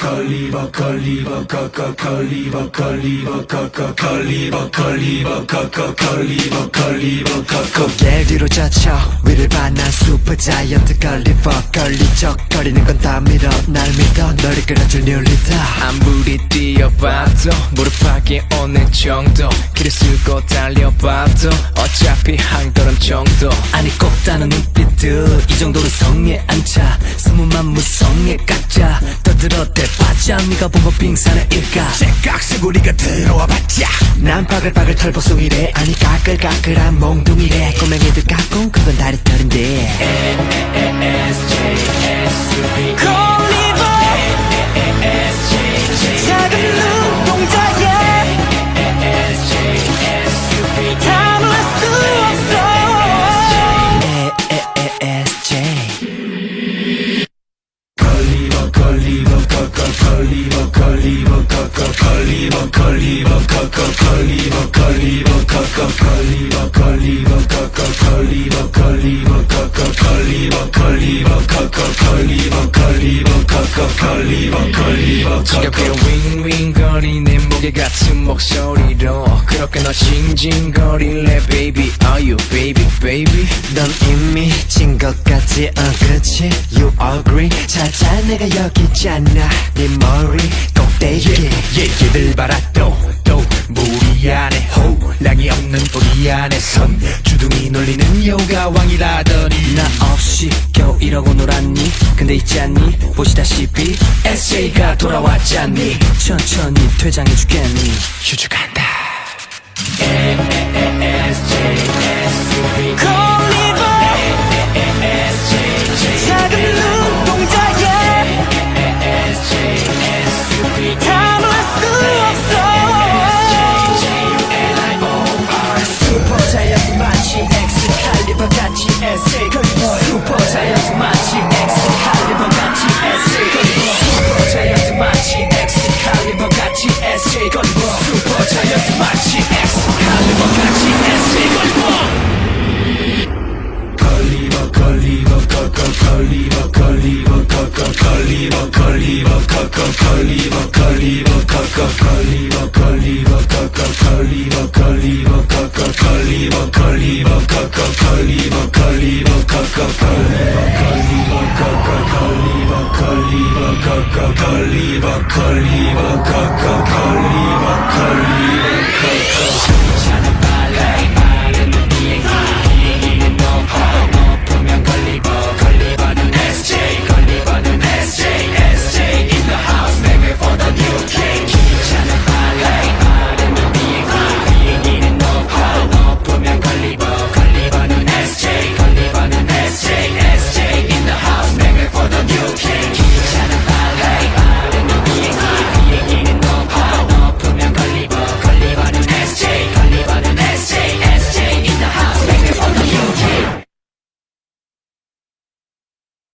Caliber, caliber, caca, caliber, caliber, caca, caliber, caliber, caca, caliber, caliber, caca. 고개 뒤로 젖혀 위를 반한 슈퍼 자이언트 걸리버 걸리적거리는 건 다 밀어. 날 믿어. 너를 끌어줄 뉴 리더 아무리 뛰어봐도 무릎 아래 오는 정도. 길을 쓰고 달려봐도 어차피 한 걸음 정도. 아니 꼽다는 눈빛들 이 정도로 성에 앉아. 소문만 무성에 깎자. 떠들어 대 바자 네가 본거 빙산의 일가. 깍스구리가 들어와 봤자. 난 바글바글 털보송이래. 아니 까끌까끌한 몽둥이래. 꼬맹이들 깎고 그건 다리 털인데 caca, caliber, caliber, caca, caliber, caliber, caca, caliber, caliber, caca, caliber, caliber, caca, caliber, caliber, caca, caliber, caliber, 지겹게 caca. 윙윙거리 내 무게 같은 목소리로 그렇게 너 징징거릴래 baby are you baby baby 넌 이미 진 것 같지 어 그치 You agree 자자 내가 여기 있잖아 네머 안에 선 주둥이 놀리는 여가왕이라더니 나 없이 겨우 이러고 놀았니? 근데 있잖니? 보시다시피 SJ가 돌아왔잖니? 천천히 퇴장해 주겠니? 휴주 간다 S 그리고 슈퍼 자이언트 마치 엑스칼리버 같이 S 그리고 슈퍼 자이언트 마치 엑스칼리버 같이 S 그리고 슈퍼 자이언트 마치 엑스칼리버 같이 S 그리고 걸리버 걸리버 걸걸 걸리버 걸리버 걸걸 걸리버 걸리버 걸걸 걸리버 걸리버 걸걸 걸리버 걸리버 걸걸 걸리버 걸리버 Kaliba, Kaliba, Kaliba, Kaliba, Kaliba,